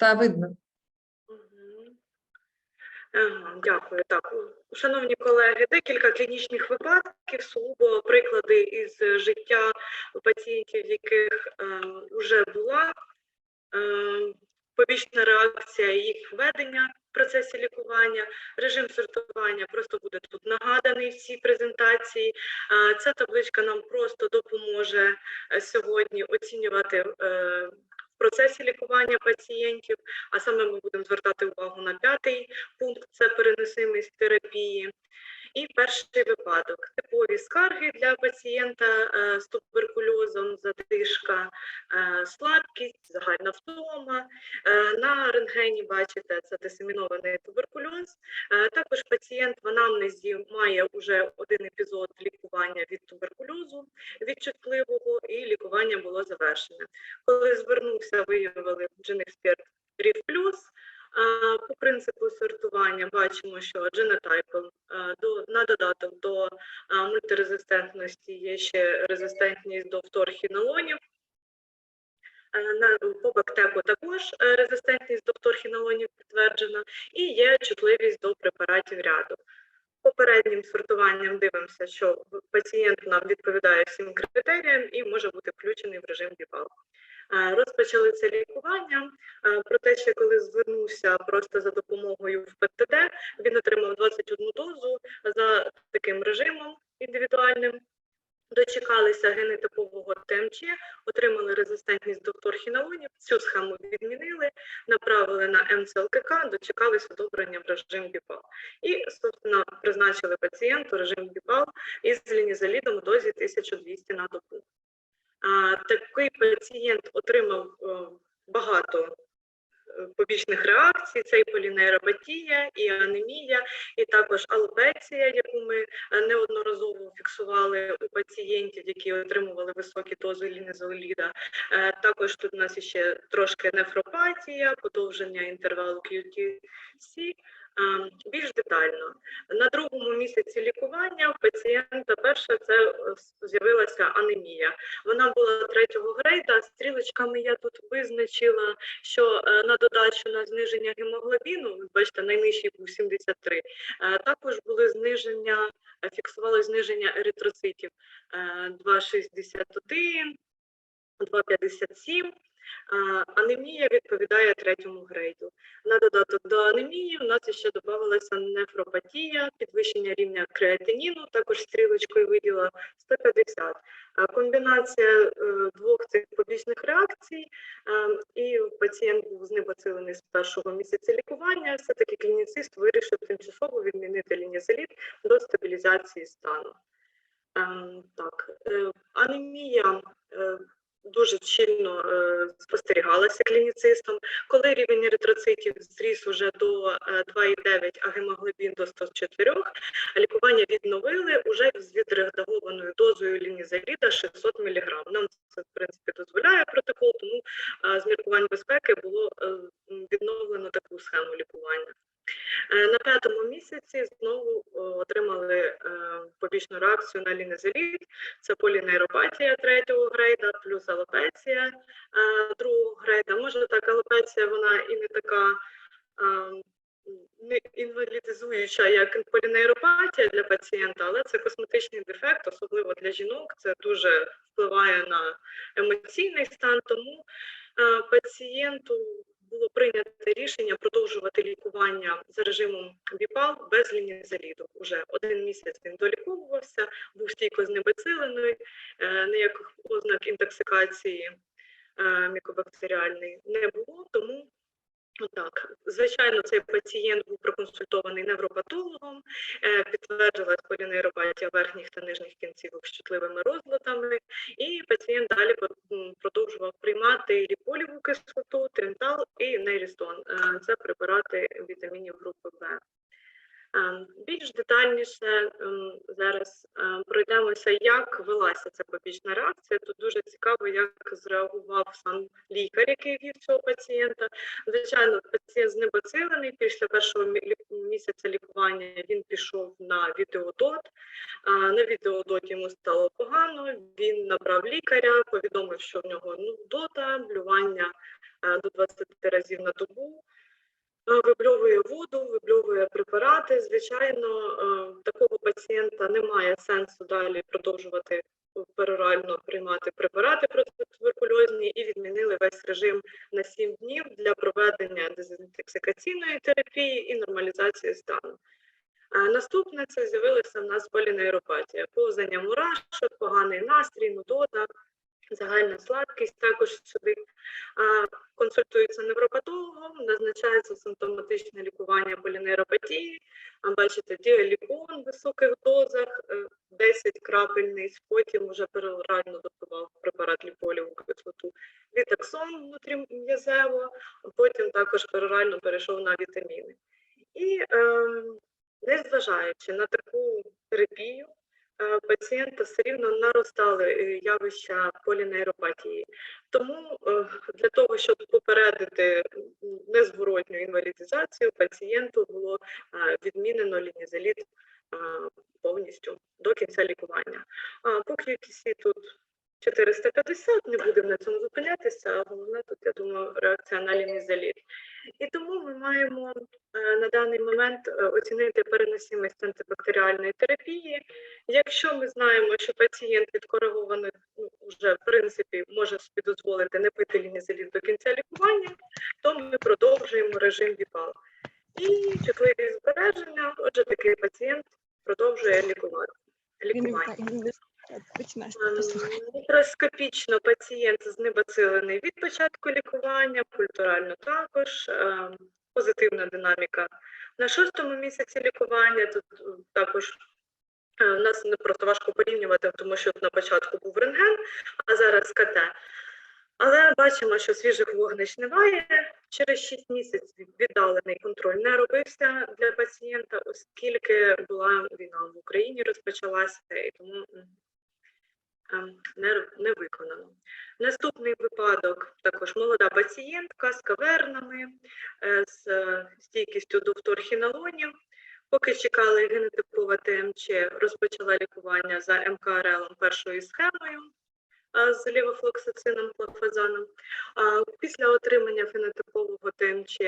Та видно. Дякую. Так, шановні колеги, декілька клінічних випадків, сугубо приклади із життя пацієнтів, в яких вже була е, побічна реакція їх введення в процесі лікування. Режим сортування просто буде тут нагаданий в цій презентації. Е, Ця табличка нам просто допоможе е, сьогодні оцінювати е, процесі лікування пацієнтів, а саме ми будемо звертати увагу на п'ятий пункт це переносимість терапії. І перший випадок типові скарги для пацієнта е, з туберкульозом, задишка, е, слабкість, загальна втома. Е, На рентгені бачите, це дисемінований туберкульоз. Також пацієнт в анамнезі має вже один епізод лікування від туберкульозу відчутливого, і лікування було завершене. Коли звернувся, виявили Genexpert Рів. По принципу сортування бачимо, що е, на додаток до мультирезистентності є ще резистентність до вторхінолонів. Е, по бактеку також е, резистентність до вторхінолонів підтверджена, і є чутливість до препаратів ряду. Попереднім сортуванням дивимося, що пацієнт нам відповідає всім критеріям і може бути включений в режим БІПАЛ. Е, Розпочали це лікування. Е, Проте, ще коли звернувся просто за допомогою в ПТД, він отримав 21 дозу за таким режимом індивідуальним. Дочекалися генетипового ТМЧ, отримали резистентність до вторхінолонів, цю схему відмінили, направили на МЦЛКК, дочекалися одобрення в режим БІПАЛ. І, собственно, призначили пацієнту режим БІПАЛ із лінізалідом в дозі 1200 на добу. Такий пацієнт отримав е, багато е, побічних реакцій: це і полінейропатія, і анемія, і також алопеція, яку ми е, неодноразово фіксували у пацієнтів, які отримували високі дози лінезоліда. Також тут у нас ще трошки нефропатія, подовження інтервалу QTC. Е, Більш детально на другому місяці лікування у пацієнта перше це е, з'явилася анемія. Вона була третього грейда. Стрілочками я тут визначила, що е, на додачу на зниження гемоглобіну, бачите, найнижчий був 73, е, також були зниження, фіксували зниження еритроцитів е, 2,61, 2,57. Анемія відповідає третьому грейду. На додаток до анемії у нас ще додавалася нефропатія, підвищення рівня креатиніну, також стрілочкою виділа 150. Комбінація е, двох цих побічних реакцій, е, і пацієнт був знебацилений з першого місяця лікування. Все-таки клініцист вирішив тимчасово відмінити лінізаліт до стабілізації стану. Ем, Так, е, анемія дуже щільно е, спостерігалася клініцистом. Коли рівень еритроцитів зріс уже до е, 2,9, а гемоглобін до 104, лікування відновили уже з відредагованою дозою лінізаліда 600 мг. Нам це, в принципі, дозволяє протокол, тому е, з міркувань безпеки було е, відновлено таку схему лікування. Е, На п'ятому місяці знову отримали е, побічну реакцію на лінезолід. Це полінейропатія третього грейда, плюс алопеція е, другого грейда. Може так, алопеція вона і не така е, не інвалідизуюча, як полінейропатія для пацієнта, але це косметичний дефект, особливо для жінок. Це дуже впливає на емоційний стан. Тому е, пацієнту було прийнято рішення продовжувати лікування за режимом ВІПАЛ без лінізаліду. Уже один місяць він доліковувався, був стійко знебацилений, е, ніяких ознак інтоксикації е, мікобактеріальної не було, тому так, звичайно, цей пацієнт був проконсультований невропатологом, е, підтвердилась полінейропатія верхніх та нижніх кінцівок з розладами, і пацієнт далі продовжував приймати ліполіву кислоту, нейрістон. Е, Це препарати вітамінів групи В. Ем, Більш детальніше ем, зараз ем, пройдемося, як велася ця побічна реакція. Тут дуже цікаво, як зреагував сам лікар, який вів цього пацієнта. Звичайно, пацієнт знебоцилений. Після першого місяця лікування він пішов на відеодот. На відеодоті йому стало погано. Він набрав лікаря, повідомив, що в нього нудота, блювання е, до 20 разів на добу. Е, Вибльовує воду, вибльовує препарати. Звичайно, е, такого пацієнта немає сенсу далі продовжувати перорально приймати препарати протитуберкульозні і відмінили весь режим на 7 днів для проведення дезінтоксикаційної терапії і нормалізації стану. Е, Наступне це з'явилася в нас полінейропатія, повзання мурашок, поганий настрій, нудота, загальна слабкість також сюди. Консультується невропатологом, назначається симптоматичне лікування полінейропатії. А, Бачите, діалікон в високих дозах, е, 10 крапельний, потім вже перорально допивав препарат ліполіву кислоту. Вітаксон внутрім'язево, потім також перорально перейшов на вітаміни. І ем, незважаючи на таку терапію, е, пацієнта все рівно наростали е, явища полінейропатії. Тому е, для того, щоб попередити незворотню інвалідизацію, пацієнту було е, відмінено лінізеліт е, повністю до кінця лікування. А по QTC тут 450, не будемо на цьому зупинятися, а головне тут, я думаю, реакція на лінізеліт. І тому ми маємо е, на даний момент е, оцінити переносимість антибактеріальної терапії. Якщо ми знаємо, що пацієнт відкоригований ну, вже в принципі може собі дозволити не пити лінізеліт до кінця лікування, то ми продовжуємо режим ВІПАЛ. І чутливі збереження, отже, такий пацієнт продовжує лікувати. лікування. Починаєш Ем, Мікроскопічно пацієнт знебацилений від початку лікування, культурально також. ем, Позитивна динаміка на шостому місяці лікування. Тут е, також е, у нас не просто важко порівнювати, тому що на початку був рентген, а зараз КТ. Але бачимо, що свіжих вогнищ немає. Через 6 місяців віддалений контроль не робився для пацієнта, оскільки була війна в Україні, розпочалася, і тому не, не виконано. Наступний випадок також молода пацієнтка з кавернами, е, з е, стійкістю до вторхінолонів. Поки чекали генотипова ТМЧ, розпочала лікування за МКРЛ першою схемою з лівофлоксацином клофазаном. А, Після отримання фенотипового ТМЧ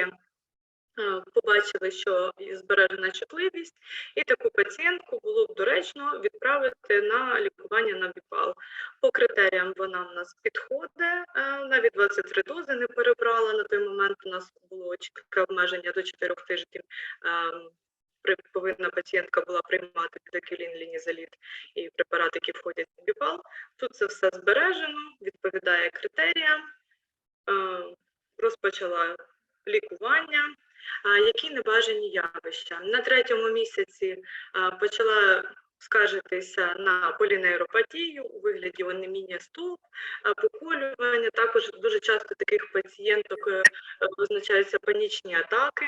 побачили, що збережена чутливість, і таку пацієнтку було б доречно відправити на лікування на ВІПАЛ. По критеріям вона в нас підходить, е, навіть 23 дози не перебрала. На той момент у нас було чітке обмеження до 4 тижнів. ем, при- Повинна пацієнтка була приймати підакюлін, лінізаліт і препарати, які входять в БІПАЛ. Тут це все збережено, відповідає критеріям, е, розпочала лікування. Які небажані явища? На третьому місяці почала скаржитися на полінейропатію у вигляді анемія стоп, поколювання. Також дуже часто таких пацієнток е, визначаються панічні атаки.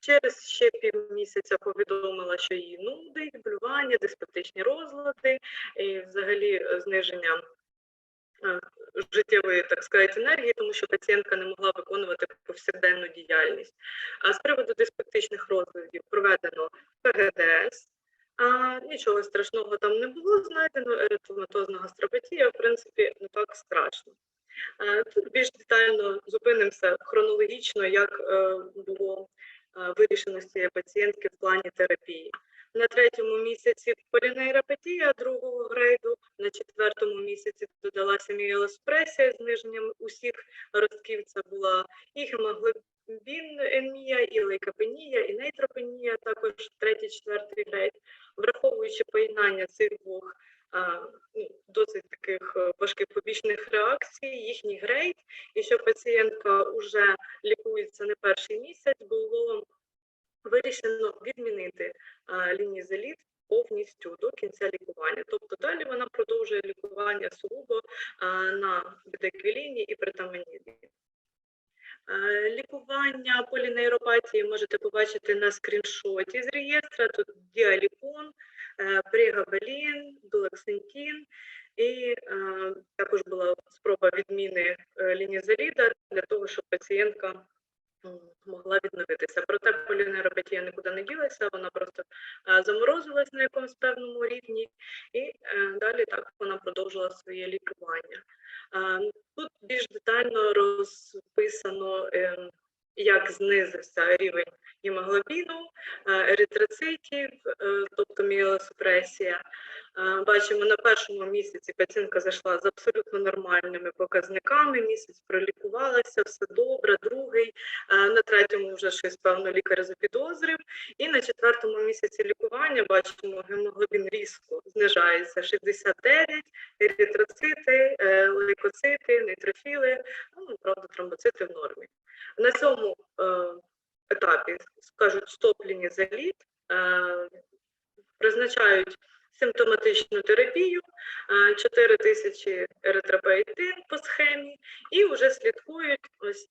Через ще півмісяця повідомила, що її нудить, блювання, диспептичні розлади і взагалі е, зниження е, життєвої, так сказати, енергії, тому що пацієнтка не могла виконувати повсякденну діяльність. А з приводу диспептичних розладів проведено ПГДС. А, нічого страшного там не було знайдено, еритематозна гастропатія, в принципі, не так страшно. Тут більш детально зупинимося хронологічно, як е, було е, вирішено з цієї пацієнтки в плані терапії. На третьому місяці полінейропатія другого грейду, четвертому місяці додалася мієлоспресія зниженням усіх ростків. Це була і гемоглобінемія, і лейкопенія, і нейтропенія, також третій, четвертий грейд. Враховуючи поєднання цих двох ну, досить таких е, важких побічних реакцій, їхній грейд, і що пацієнтка вже лікується не перший місяць, було вирішено відмінити лінізеліт повністю до кінця лікування. Тобто далі вона продовжує лікування сугубо на бідеквіліні і притаманізі. Е, Лікування полінейропатії можете побачити на скріншоті з реєстра. Тут діалікон, е, прегабелін, дулаксентін. І е, також була спроба відміни е, лінізаліда для того, щоб пацієнтка могла відновитися. Проте полінейропатія нікуди не ділася, вона просто е, заморозилась на якомусь певному рівні, і е, далі так вона продовжила своє лікування. Е, Тут більш детально розписано, ем, як знизився рівень гемоглобіну, е, еритроцитів, е, тобто міелосупресія. Е, Бачимо, на першому місяці пацієнтка зайшла з абсолютно нормальними показниками, місяць пролікувалася, все добре, другий, на третьому вже щось, певно, лікар запідозрив. І на четвертому місяці лікування бачимо, гемоглобін різко знижається 69, еритроцити, лейкоцити, нейтрофіли, ну, правда, тромбоцити в нормі. На цьому етапі скажуть стоп лінізаліт, е, призначають симптоматичну терапію, е, 4 тисячі еритропоетин по схемі, і вже слідкують ось.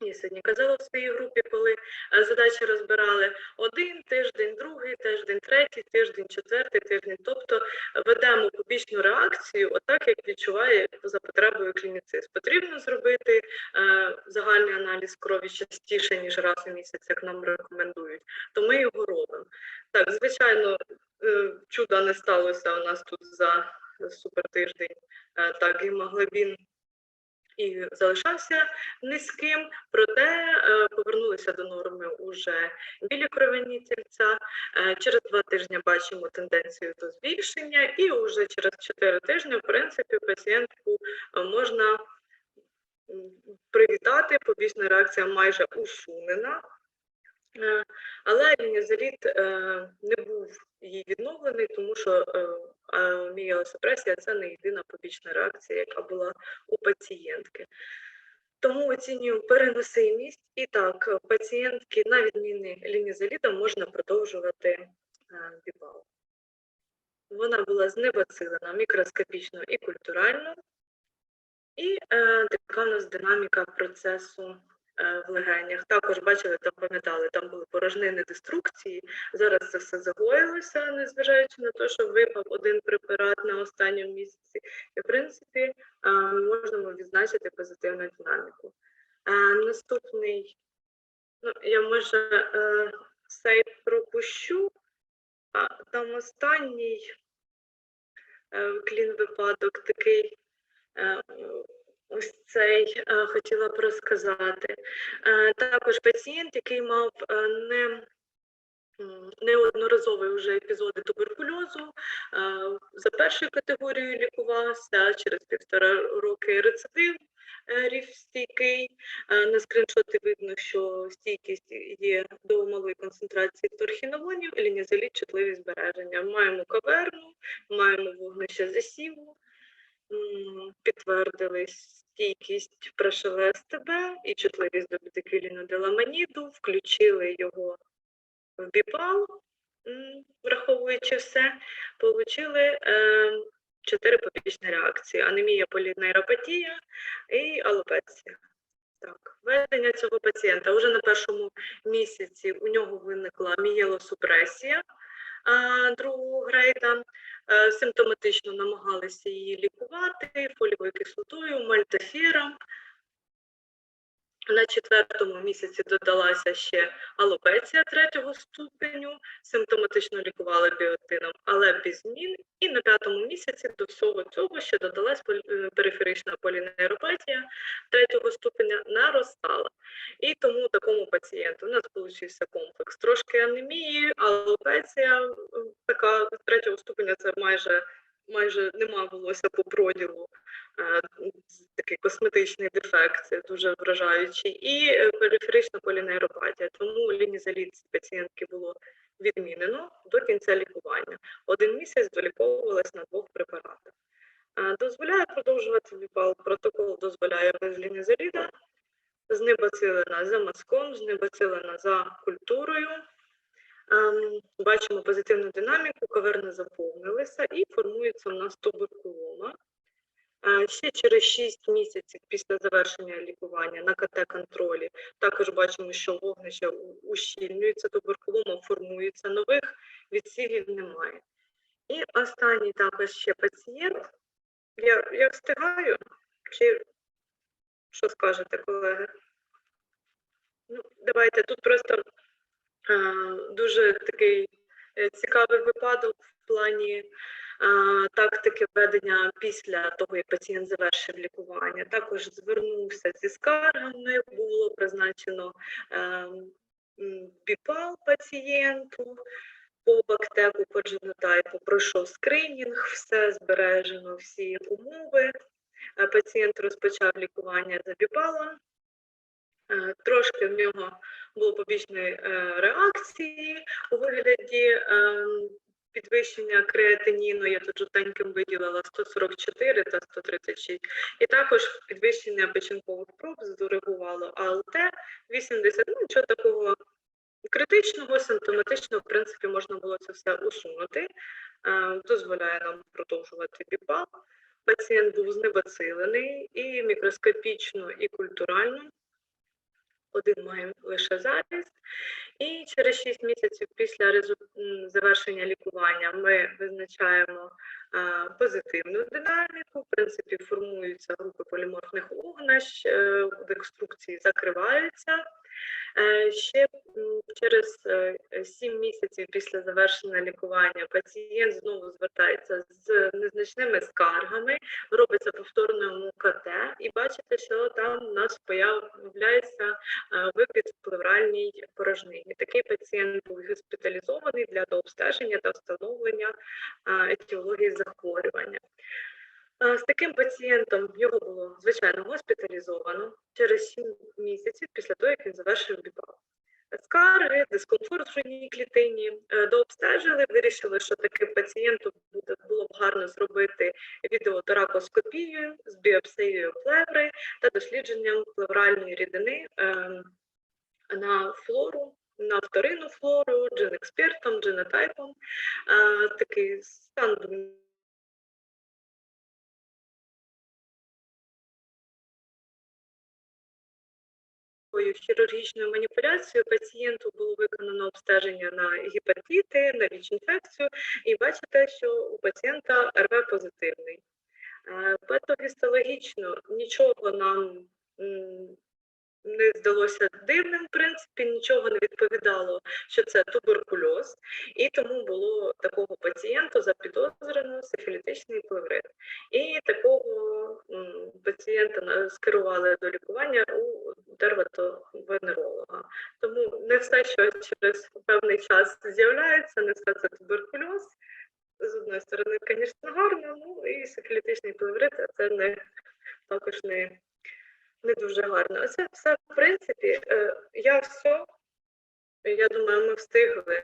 Я сьогодні казала в своїй групі, коли е, задачі розбирали один тиждень, другий тиждень, третій тиждень, четвертий тиждень. Тобто ведемо побічну реакцію, отак як відчуває за потребою клініцист. Потрібно зробити е, загальний аналіз крові частіше ніж раз у місяць, як нам рекомендують. То ми його робимо. Так, звичайно, е, чуда не сталося у нас тут за супертиждень. Е, так, гемоглобін і залишався низьким, проте е, повернулися до норми уже білі кровяні тільця. Е, Через два тижні бачимо тенденцію до збільшення, і вже через чотири тижні, в принципі, пацієнтку е, можна привітати. Побічна реакція майже усунена. Е, Але лінізаліт е, не був її відновлений, тому що е, це не єдина побічна реакція, яка була у пацієнтки. Тому оцінюю переносимість. І так, пацієнтки на відміни лінізаліта можна продовжувати бібал. Вона була знебацилена мікроскопічно і культурально, і е, така у нас динаміка процесу в легенях. Також бачили, там пам'ятали, там були порожнини деструкції. Зараз це все загоїлося, незважаючи на те, що випав один препарат на останньому місяці. І, в принципі, е, можемо відзначити позитивну динаміку. Е, Наступний, ну, я може е, цей пропущу, а там останній е, клін випадок такий. Ось цей е, хотіла б розказати. Е, Також пацієнт, який мав е, не м, неодноразові вже епізоди туберкульозу, за першою категорією лікувався, через півтора роки рецидив стійкий. На скріншоті видно, що стійкість є до малої концентрації торхінолонів, лінізоліт, чутливість збереження. Маємо каверну, маємо вогнище засіву, підтвердили стійкість прошили СТБ і чутливість до бетиквіліну деламаніду, включили його в біпал, враховуючи все, отримали е, чотири побічні реакції: анемія, полінейропатія і алопеція. Так, ведення цього пацієнта уже на першому місяці у нього виникла мієлосупресія другого грейда. Симптоматично намагалися її лікувати фолієвою кислотою, мальтофіром. На четвертому місяці додалася ще алопеція третього ступеню, симптоматично лікували біотином, але без змін. І на п'ятому місяці до всього цього ще додалась е, периферична полінейропатія третього ступеня наростала. І тому такому пацієнту у нас получився комплекс трошки анемії, алопеція е, така третього ступеня це майже майже нема волосся по проділу. Е, Такий косметичний дефект, дуже вражаючий, і е, периферична полінейропатія. Тому лінізаліт пацієнтки було відмінено до кінця лікування. Один місяць доліковувалась на двох препаратах. Е, Дозволяє продовжувати віпал. Протокол дозволяє без лінізаліда, знебацилена за мазком, знебацилена за культурою. Ем, Бачимо позитивну динаміку, каверни заповнилися і формується у нас туберкулома. Е, Ще через 6 місяців після завершення лікування на КТ-контролі також бачимо, що вогнище ущільнюється, туберкулома формується, нових відсівів немає. І останній також ще пацієнт. Я, я встигаю? Чи що скажете, колеги? Ну, давайте тут просто е, дуже такий е, цікавий випадок в плані тактики ведення після того, як пацієнт завершив лікування. Також звернувся зі скаргами, було призначено е, біпал пацієнту. По бактеку, по дженотайпу пройшов скринінг, все збережено, всі умови. Е, Пацієнт розпочав лікування за біпалом. Е, Трошки в нього було побічної е, реакції у вигляді ем, підвищення креатиніну, я тут жовтеньким виділила 144 та 136, і також підвищення печінкових проб зорегувало АЛТ 80, ну нічого такого критичного, симптоматичного, в принципі, можна було це все усунути, е, дозволяє нам продовжувати біпал. Пацієнт був знебацилений і мікроскопічно, і культурально один має лише захист. І через 6 місяців після завершення лікування ми визначаємо е, позитивну динаміку. В принципі, формуються групи поліморфних огнищ, в декструкції закриваються. Е, Ще через 7 місяців після завершення лікування пацієнт знову звертається з незначними скаргами, робиться повторне КТ, і бачите, що там у нас появляється е, випід в плевральній порожнині. Такий пацієнт був госпіталізований для дообстеження та встановлення е, етіології захворювання. З таким пацієнтом його було звичайно госпіталізовано через 7 місяців після того, як він завершив біпал. Скарги, дискомфорт в грудній клітині е, дообстежили, вирішили, що таким пацієнту буде було б гарно зробити відеоторакоскопію з біопсією плеври та дослідженням плевральної рідини ем, на флору, на вторинну флору, дженекспертом, дженотайпом. Е, Такий стан такою хірургічною маніпуляцією пацієнту було виконано обстеження на гепатити, на ВІЧ-інфекцію, і бачите, що у пацієнта РВ позитивний. Е, Патогістологічно нічого нам не здалося дивним, в принципі, нічого не відповідало, що це туберкульоз, і тому було такого пацієнта запідозрено сифілітичний плеврит. І такого пацієнта скерували до лікування у дерматовенеролога. Тому не все, що через певний час з'являється, не все це туберкульоз. З одної сторони, звісно, гарно, ну і сифілітичний плеврит це не також не, не дуже гарно. Оце все, в принципі, е, я все. Я думаю, ми встигли